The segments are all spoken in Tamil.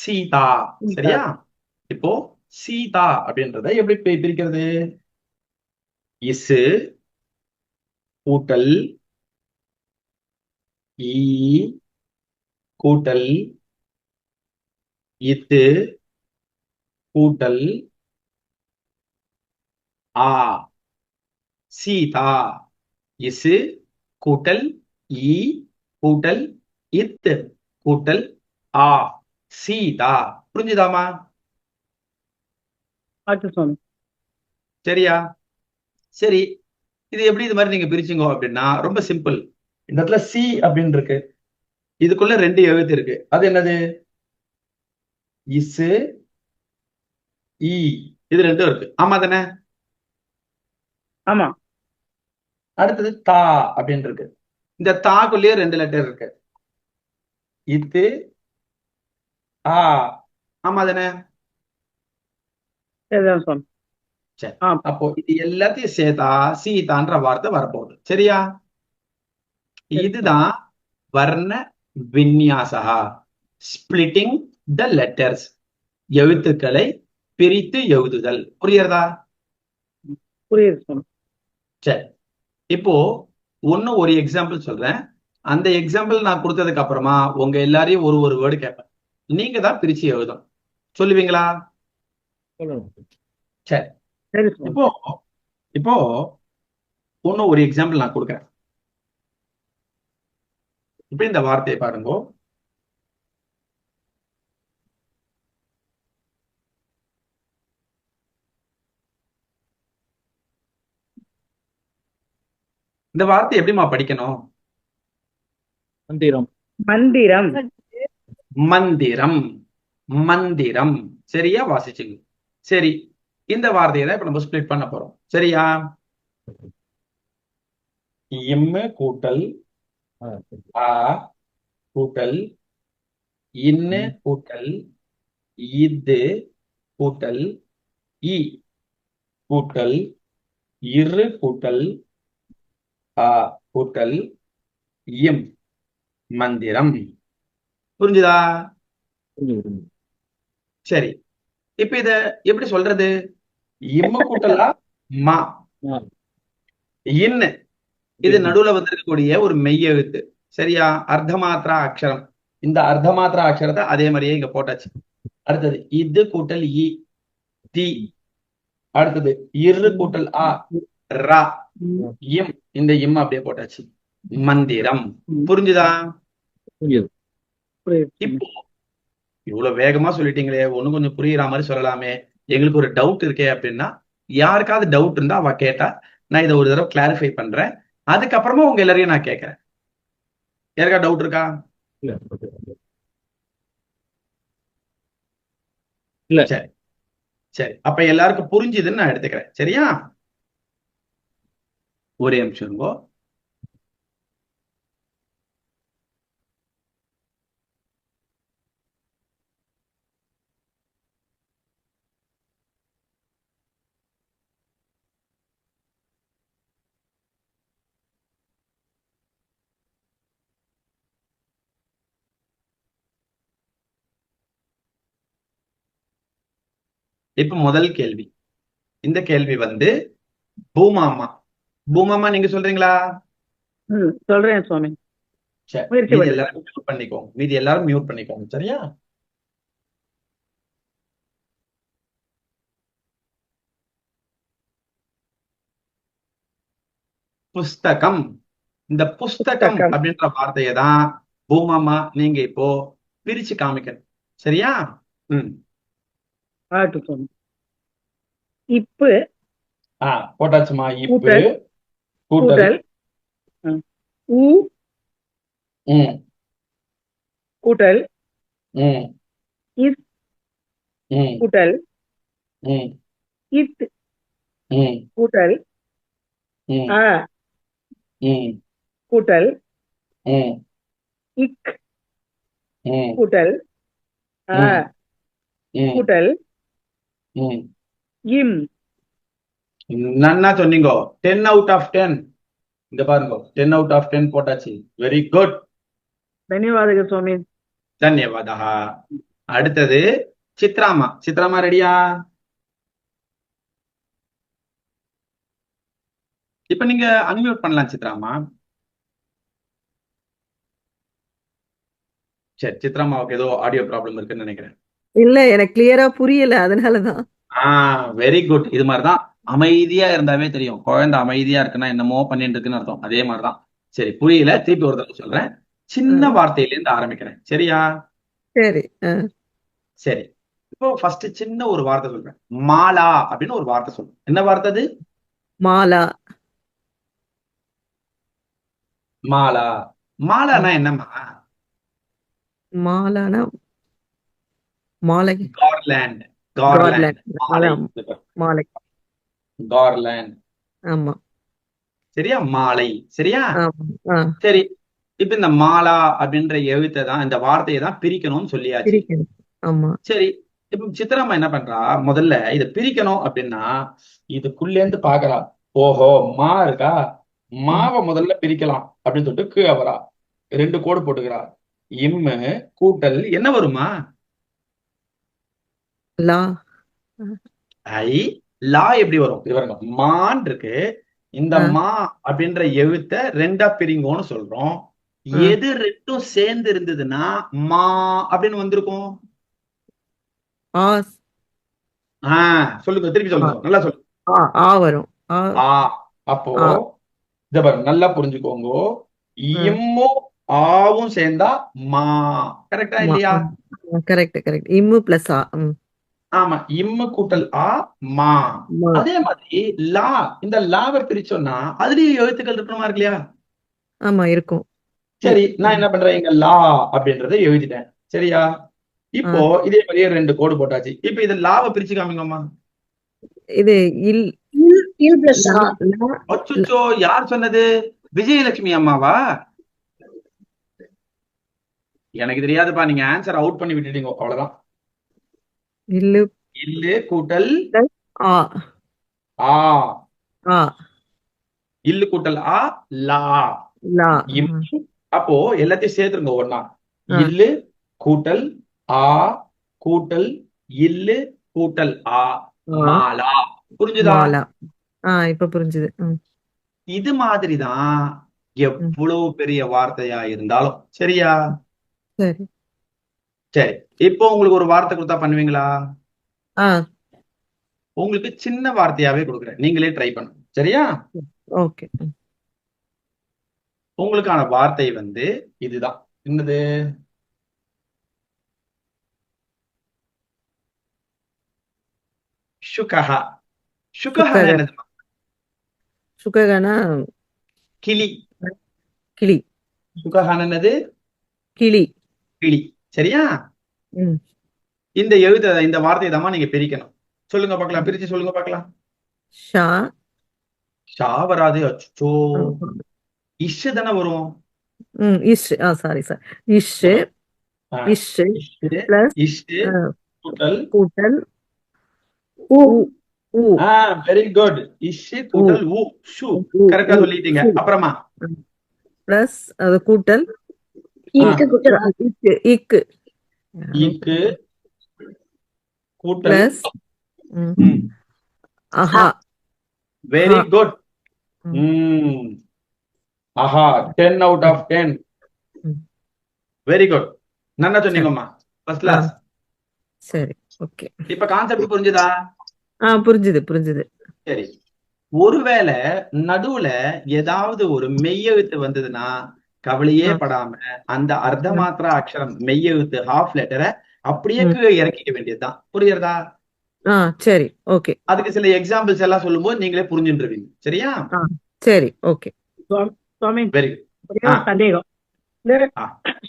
சீதா. சரியா? இப்போ சீதா அப்படின்றத எப்படி பிரிக்கிறது? இசு கூட்டல் ஈ கூட்டல் இத்து கூட்டல் ஆ. சீதா. இசு கூட்டல் ஈ கூட்டல் இத்து கூட்டல் ஆ. சீதா. புரிஞ்சுதாமா சரியா? சரி. இது எப்படி இது மாதிரி நீங்க பிரிச்சீங்க அப்படின்னா ரொம்ப சிம்பிள் இந்த இடத்துல சி அப்படின்னு இருக்கு. இதுக்குள்ள ரெண்டு எழுத்து இருக்கு. அது என்னது? இசு இ இது ரெண்டும் இருக்கு. ஆமா தானே? ஆமா. அடுத்தது தா அப்படின்னு இருக்கு. இந்த தாக்குள்ளேயே ரெண்டு லெட்டர் இருக்கு. இத்து ஆ. ஆமா தானே? சரி. அப்போ இது எல்லாத்தையும் சேர்த்தா சீதான்ற வார்த்தை வரப்போகுது. சரியா? இதுதான் வர்ண விந்யாசா ஸ்பிளிட்டிங் த லெட்டர்ஸ் எழுத்துக்களை பிரித்து எழுதுதல். புரியுறதா புரியுது சரி. இப்போ ஒண்ணு ஒரு எக்ஸாம்பிள் சொல்றேன். அந்த எக்ஸாம்பிள் நான் கொடுத்ததுக்கு அப்புறமா உங்க எல்லாரையும் ஒரு ஒரு வேர்டு கேட்பேன். நீங்க தான் பிரிச்சு எழுதணும். சொல்லுவீங்களா? சரி. இப்போ இப்போ ஒண்ணு ஒரு எக்ஸாம்பிள் நான் கொடுக்குறேன். இப்போ இந்த வார்த்தையை பாருங்க. இந்த வார்த்தை எப்படிம்மா படிக்கணும்? மந்திரம். மந்திரம். மந்திரம். மந்திரம். சரியா? வாசிச்சுங்க. சரி. இந்த வார்த்தையை தான் இப்ப நம்ம ஸ்பிளிட் பண்ண போறோம். சரியா? இம்மு கூட்டல் ஆ, கூட்டல் இன்னு. கூட்டல் இது கூட்டல் இ கூட்டல் இரு கூட்டல் ஆ கூட்டல் இம். மந்திரம். புரிஞ்சுதா. சரி. இப்ப இத எப்படி சொல்றது? இம்மு கூட்டலா? மா. இன்னு. இது. நடுவுல வந்திருக்கக்கூடிய ஒரு மெய் எழுத்து. சரியா? அர்த்தமாத்ரா அக்ஷரம். இந்த அர்த்தமாத்ரா அக்ஷரத்தை அதே மாதிரியே இங்க போட்டாச்சு. அடுத்தது இது கூட்டல் இ தி. அடுத்தது இரு கூட்டல் ஆ ரா. இம். இந்த இம் அப்படியே போட்டாச்சு. மந்திரம். புரிஞ்சுதா? புரியுது. இப்போ இவ்வளவு வேகமா சொல்லிட்டீங்களே ஒண்ணு கொஞ்சம் புரியுற மாதிரி சொல்லலாமே. எங்களுக்கு ஒரு டவுட் இருக்கே அப்படின்னா யாருக்காவது டவுட் இருந்தா அவ கேட்டா நான் இதை ஒரு தடவை கிளாரிஃபை பண்றேன். அதுக்கப்புறமா உங்க எல்லாரையும் நான் கேட்கறேன். யாருக்கா டவுட் இருக்கா. இல்ல சரி. சரி. அப்ப எல்லாருக்கும் புரிஞ்சுதுன்னு நான் எடுத்துக்கிறேன். சரியா? ஒரே நிமிஷம் இப்ப முதல் கேள்வி. இந்த கேள்வி வந்து பூமாமா. பூமாமா நீங்க சொல்றீங்களா? சொல்றேன் சுவாமி. மீதி எல்லாரும் மியூட் பண்ணிக்கோங்க மீதி எல்லாரும் மியூட் பண்ணிக்கோங்க சரியா? புஸ்தகம். இந்த புஸ்தகம் அப்படின்ற வார்த்தையை தான் பூமாமா நீங்க இப்போ பிரிச்சு காமிக்கணும். சரியா? ம். இப்பு. போட்டாச்சுமா. இப்பு கூட்டல். ஊ. கூட்டல். இஸ். கூட்டல். இத். கூட்டல். ம். கூட்டல். இக். கூட்டல். ம். கூட்டல். இம். நன்னா சொன்னீங்க. டென் அவுட் ஆஃப் டென் இங்க பாருங்க. டென் அவுட் ஆஃப் டென் போட்டாச்சு. வெரி குட் தன்யவாதகர் சுவாமி. தன்யவாதா. அடுத்தது சித்ராமா. சித்ராமா ரெடியா இப்ப நீங்க அன்மியூட் பண்ணலாம் சித்ராமா. சரி சித்ராமாவுக்கு ஏதோ ஆடியோ ப்ராப்ளம் இருக்குன்னு நினைக்கிறேன். இல்ல எனக்கு கிளியரா புரியல. அதனாலதான். ஆ வெரி குட் இது மாதிரிதான் அமைதியா இருந்தாவே தெரியும். குழந்தை அமைதியா இருக்குன்னா என்னமோ பண்ணிட்டு இருக்குன்னு அர்த்தம். அதே மாதிரிதான். சரி புரியல. திருப்பி ஒரு தடவை சொல்றேன். சின்ன வார்த்தையில இருந்து ஆரம்பிக்கிறேன். சரியா? சரி சரி. இப்போ ஃபர்ஸ்ட் சின்ன ஒரு வார்த்தை சொல்றேன். மாலா அப்படின்னு ஒரு வார்த்தை சொல்றேன். என்ன வார்த்தை அது? மாலா. மாலா. மாலானா என்னம்மா? மாலானா மாலை. கார்லேண்ட் மாலை. கார்லேண்ட் ஆமா. சரியா? மாலை. சரியா? சரி. இப்ப இந்த மாலா அப்படின்ற எழுத்தை தான் இந்த வார்த்தையை தான் பிரிக்கணும்னு சொல்லியாச்சு. சரி. இப்ப சித்ராம்மா என்ன பண்றா? முதல்ல இத பிரிக்கணும் அப்படின்னா இதுக்குள்ளேந்து பாக்குறா ஓஹோ மா இருக்கா? மாவை முதல்ல பிரிக்கலாம் அப்படின்னு சொல்லிட்டு கீழே வரா. ரெண்டு கோடு போட்டுக்கிறா. இம்மு கூட்டல் என்ன வருமா? லா. ஐ லா எப்படி வரும்? இது பாருங்க மான் இருக்கு. இந்த. மா அப்படின்ற எழுத்த ரெண்டா பிரிங்கோன்னு சொல்றோம். எது ரெண்டும் சேர்ந்து இருந்ததுன்னா மா அப்படின்னு வந்திருக்கும். ஆ ஆஹ் சொல்லுங்க திருப்பி சொல்லுங்க நல்லா சொல்லுங்க. வரும். ஆ. அப்போ. இத நல்லா புரிஞ்சுக்கோங்க. இம்மும் ஆவும் சேர்ந்தா மா. கரெக்டா இல்லையா? Correct correct. இம்மு பிளஸ் ஆ. ம். ஆமா இம்மு கூட்டல் ஆ மா. அதே மாதிரி லா இந்த லாவை பிரிச்சோம்னா அதுலயும் எழுத்துக்கள் இருக்கணுமா இருக்கு இல்லையா? ஆமா இருக்கும். சரி நான் என்ன பண்றேன்? இங்க லா அப்படின்றத எழுதிட்டேன். சரியா? இப்போ இதே மாதிரியே ரெண்டு கோடு போட்டாச்சு. இப்போ இது லாவை பிரிச்சு காமிங்கம்மா. இது இல் இல் பிளஸ் ஆ. லா அச்சுச்சோ யார் சொன்னது? விஜயலட்சுமி அம்மாவா? எனக்கு தெரியாதுப்பா நீங்க ஆன்சர் அவுட் பண்ணி விட்டுட்டீங்க அவ்வளவுதான். இல்லு. இல்லு கூட்டல். ஆ. ஆ. ஆ. இல்லு கூட்டல் ஆ லா. லா. அப்போ எல்லாத்தையும் சேர்த்துருங்க ஒண்ணா. இல்லு கூட்டல் ஆ கூட்டல் இல்லு கூட்டல் ஆ மாலா. புரிஞ்சுதா? மாலா. ஆ இப்ப புரிஞ்சுது. இது மாதிரிதான் எவ்வளவு பெரிய வார்த்தையா இருந்தாலும். சரியா? சரி. சரி. இப்போ உங்களுக்கு ஒரு வார்த்தை கொடுத்தா பண்ணுவீங்களா? உங்களுக்கு சின்ன வார்த்தையாவே கொடுக்குறேன். நீங்களே ட்ரை பண்ணுங்க. சரியா? ஓகே. உங்களுக்கான வார்த்தை வந்து இதுதான். என்னது? சுகஹா. சுகஹா சுகஹ. என்னது? சுககனா கிளி. கிளி. சுகஹான் என்னது? கிளி. கிளி. சரியா? இந்த எழுத இந்த வார்த்தையை தான் நீங்க பிரிக்கணும். சொல்லுங்க பார்க்கலாம். பிரிச்சு சொல்லுங்க பார்க்கலாம். ஷா. ஷா வராது அச்சோ. இஷ் தானே வரும். இஷ். ஆ சாரி சார் இஷ் இஷ் இஷ் பிளஸ் இஷ் கூட்டல். கூட்டல். ஊ ஊ ஆ வெரி குட் இஷ் கூட்டல் ஊ ஷூ. ஊ, கரெக்டா ஊ, சொல்லிட்டீங்க. அப்புறமா? பிளஸ் அது கூட்டல். இக்கு குட்டல் இக்கு இக்கு இக்கு கூட்டல் பிளஸ் ம், ம் ஆஹா very. Good Aha ten out of ten. Very good நல்லா சொன்னீங்கம்மா ஃபர்ஸ்ட் கிளாஸ் சரி ஓகே இப்ப கான்செப்ட் புரிஞ்சுதா ஆ புரிஞ்சுது புரிஞ்சுது சரி ஒருவேளை நடுவுல ஏதாவது ஒரு மெய்யெழுத்து வந்ததுன்னா கவலையே. படாம அந்த அர்த்த மாத்திர அக்ஷரம் மெய்யெழுத்து ஹாஃப் லெட்டரை அப்படியே. கீழே இறக்கிக்க வேண்டியதுதான். புரியுறதா ஆ சரி. ஓகே. அதுக்கு சில எக்ஸாம்பிள்ஸ் எல்லாம் சொல்லும்போது நீங்களே புரிஞ்சுட்டுருவீங்க சரியா? சரி. ஓகே. சுவாமி வெரி சந்தேகம்.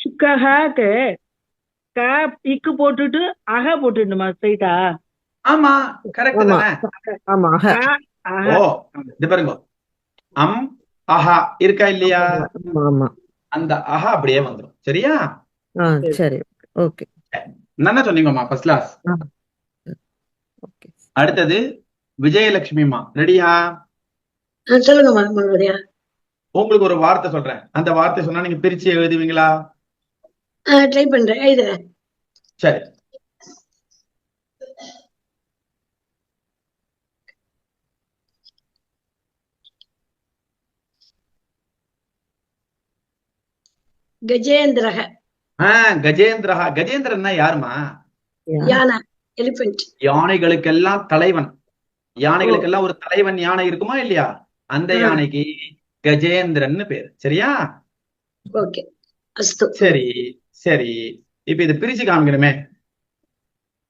சுக்கஹாக்கு க இக்கு போட்டுட்டு அக போட்டுட்டுமா ஸ்ட்ரைட்டா ஆமா கரெக்ட் ஆமா. தானே ஆமா ஓ இது பாருங்க. அம் அஹா இருக்கா இல்லையா? அந்த அஹா அப்படியே வந்துடும் சரியா? சரி. ஓகே. என்ன சொன்னீங்கம்மா ஃபர்ஸ்ட் கிளாஸ் ஓகே. அடுத்தது விஜயலட்சுமிமா ரெடியா? சொல்லுங்க உங்களுக்கு ஒரு வார்த்தை சொல்றேன். அந்த வார்த்தை சொன்னா நீங்க பிரிச்சு எழுதுவீங்களா? ட்ரை பண்றேன். எழுதுறேன். சரி. கஜேந்திரக. ஆஹ் கஜேந்திரஹா. கஜேந்திரன்னா யாருமா? யானை. எலிபென்ட் யானைகளுக்கெல்லாம் தலைவன். யானைகளுக்கெல்லாம் ஒரு தலைவன் யானை இருக்குமா இல்லையா? அந்த. யானைக்கு கஜேந்திரன்னு பேர். சரியா? ஓகே. அஸ்து. சரி சரி. இப்ப இது பிரிச்சு காமிக்கணுமே.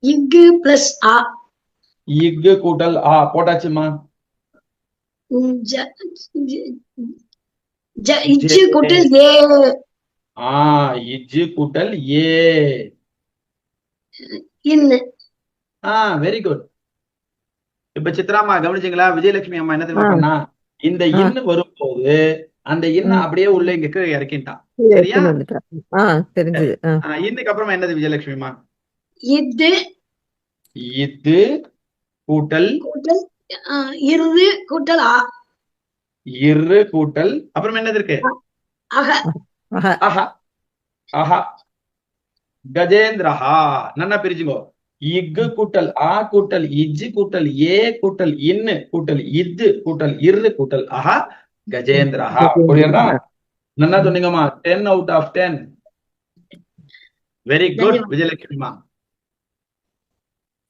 இக்கு பிளஸ் ஆ. இக்கு கூட்டல் ஆ. போட்டாச்சுமா. கூட்டல் ஏ. ஆ இஜ்ஜு கூட்டல் ஏ. இன்னு ஆ வெரி குட் இப்ப சித்ராமா கவனிச்சீங்களா? விஜயலட்சுமி அம்மா என்ன தெரியுமா. பண்ணா? இந்த. இன்னு வரும்போது அந்த இன்ன. அப்படியே உள்ள இங்க இறக்கிட்டான் சரியா? தெரிஞ்சது. இன்னுக்கு அப்புறமா என்னது விஜயலட்சுமிமா இது. இது கூட்டல் கூட்டல் இரு கூட்டல் இரு கூட்டல். அப்புறம் என்னது இருக்கு? ஆஹா. ஆஹா. கஜேந்திரஹா. நன்னா பிரிச்சுங்கோ. இக்கு கூட்டல் ஆ கூட்டல் இஜ்ஜு கூட்டல் ஏ கூட்டல் இன்னு கூட்டல் இத்து கூட்டல் இரு கூட்டல் ஆஹா. கஜேந்திரஹா. புரியுதா? நன்னா சொன்னீங்கம்மா. Ten out of ten very good. விஜயலட்சுமிமா.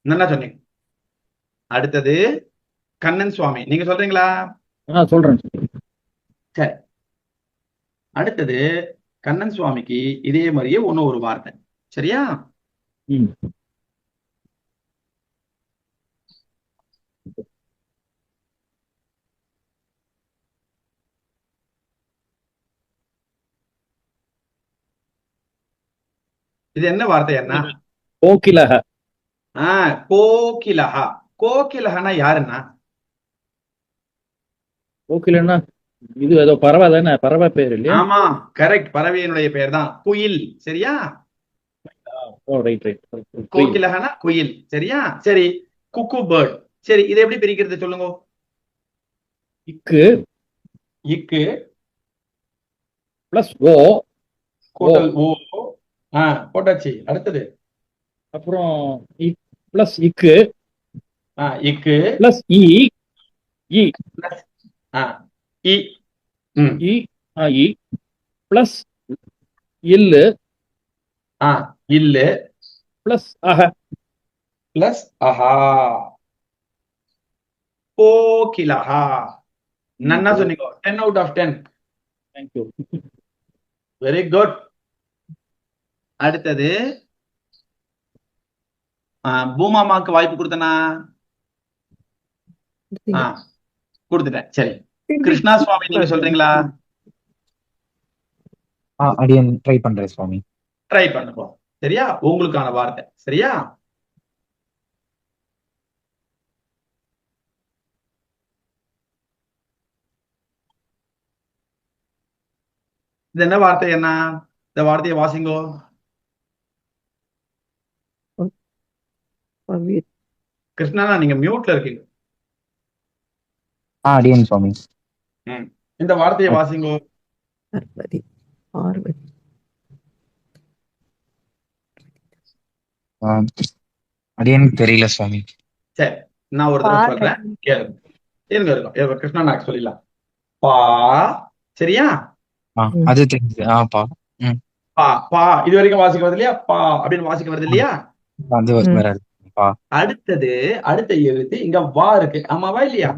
நன்னா சொன்னீங்க. அடுத்தது கண்ணன் சுவாமி. நீங்க சொல்றீங்களா? சொல்றேன். சரி. அடுத்தது கண்ணன் சுவாமிக்கு இதே மாதிரியே ஒண்ணு ஒரு வார்த்தை. சரியா? இது என்ன வார்த்தை என்ன கோகிலக ஆ கோகிலஹா. கோகிலஹனா யாருன்னா? கோகிலன்னா இது ஏதோ பறவை தானே? பறவை பேர் இல்லையா? ஆமா கரெக்ட் பறவையினுடைய பெயர் தான் குயில் சரியா? ரைட் கோகிலஹனா குயில். சரியா? சரி குக்கு பேர்ட் சரி இதை எப்படி பிரிக்கிறது சொல்லுங்க? இக்கு. இக்கு. பிளஸ் ஓ கூட்டல் ஓ ஆ போட்டாச்சு. அடுத்தது. அப்புறம் பிளஸ் இக்கு. ஆ இக்கு. பிளஸ் இ இ ஆ. இ. இ ஆ இ. பிளஸ் இல்லு. ஆ இல்லு. பிளஸ் அக பிளஸ் அஹா. கோகிலஹா நன்னா சொன்னீங்க ten out of ten thank you very good அடுத்தது ஆ, பூமாமாக்கு வாய்ப்பு கொடுத்தனா? ஆ கொடுத்துட்டேன். சரி. கிருஷ்ணா சுவாமி நீங்க சொல்றீங்களா? ஆ அடியன் ட்ரை பண்றேன் சுவாமி. ட்ரை பண்ணுங்க. சரியா? உங்களுக்கான வார்த்தை. சரியா? இது என்ன வார்த்தை என்ன இந்த வார்த்தையை வாசிங்கோ. கிருஷ்ணா நீங்க மியூட்ல இருக்கீங்க. ஆ அடியன் சுவாமி. இந்த வார்த்தையை வாசிங்கோ. பார்வதி பார்வதி. ஆ, அடியனுக்கு தெரியல சுவாமி. சரி நான் ஒரு தடவை சொல்றேன். கேளுங்க. இருங்க இருங்க, கிருஷ்ணா நான் சொல்லிடலாம். பா சரியா? அது தெரியுது ஆ பா. பா பா. இது வரைக்கும் வாசிக்க வருது இல்லையா? பா அப்படின்னு வாசிக்க வருது இல்லையா? அது அடுத்தது அடுத்த எழுத்து இங்க வா இருக்கு. ஆமாவா இல்லையா?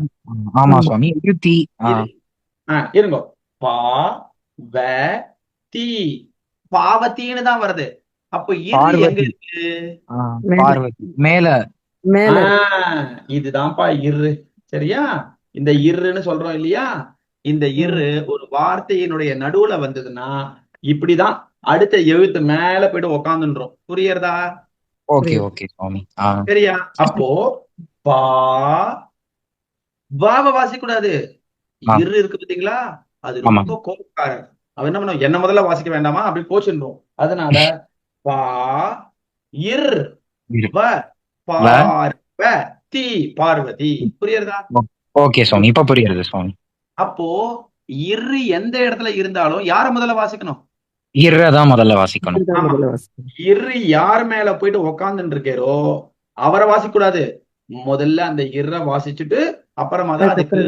ஆமா சுவாமி. ஆ, இருங்க. பா வ தி. பாவத்தின்னு தான் வருது. அப்போ இரு பார்வதி. எங்க இருக்கு. பார்வதி. மேல. மேல. ஆ, இதுதான்ப்பா இரு. சரியா? இந்த இருன்னு சொல்றோம் இல்லையா? இந்த இரு ஒரு வார்த்தையினுடைய நடுவுல வந்ததுன்னா இப்படிதான் அடுத்த எழுத்து மேல போயிட்டு உக்காந்துன்றோம். புரியுறதா? ஓகே. ஓகே சரியா? அப்போ பா வாவ வாசிக்க கூடாது ஆ. இரு இருக்கு பாத்தீங்களா? அது. ரொம்ப கோபக்காரன். அவன் என்ன பண்ணுவான்? என்ன முதல்ல வாசிக்க வேண்டாமா? அப்படி போச்சுன்றோம் அதனால பா இர் இரு. வ பார்வ தி பார்வதி. புரியுறதா? ஓகே சுவாமி இப்ப புரியுது சுவாமி அப்போ இரு எந்த இடத்துல இருந்தாலும் யார முதல்ல வாசிக்கணும்? இர்றதான் முதல்ல வாசிக்கணும். இரு யார் மேல போயிட்டு உக்காந்துட்டு இருக்காரோ அவரை வாசிக்க கூடாது முதல்ல அந்த இர்ர வாசிச்சுட்டு அப்புறமா தான் அதுக்கு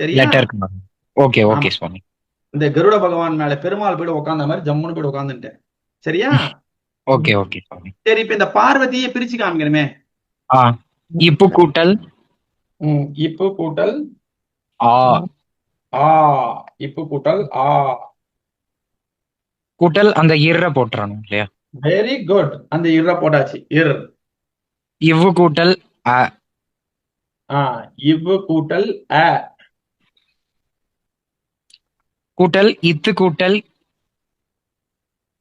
சரியா? ஓகே ஓகே சுவாமி இந்த கருட பகவான் மேல பெருமாள் போயிட்டு உட்கார்ந்த மாதிரி ஜம்முன்னு போயிட்டு உட்காந்துட்டேன் சரியா? ஓகே ஓகே சுவாமி சரி இப்ப இந்த பார்வதியை பிரிச்சு காமிக்கணுமே. இப்பு கூட்டல். ம், இப்பு கூட்டல். ஆ. ஆ இப்பு கூட்டல் ஆ. கூட்டல் அந்த இர்ர போட்டுறணும் இல்லையா? வெரி குட் அந்த இர்ர போட்டாச்சு. இர். இவ்வு கூட்டல் அ. ஆ இவ்வு கூட்டல் அ. கூட்டல் இத்து கூட்டல்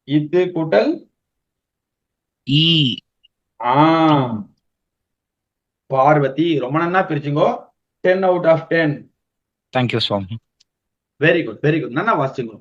இது கூட்டல் ஈ. ஆ பார்வதி ரொம்ப நன்னா பிரிச்சுங்கோ. Ten out of ten thank you Swami. Very good very good நன்னா வாசிச்சுங்கோ.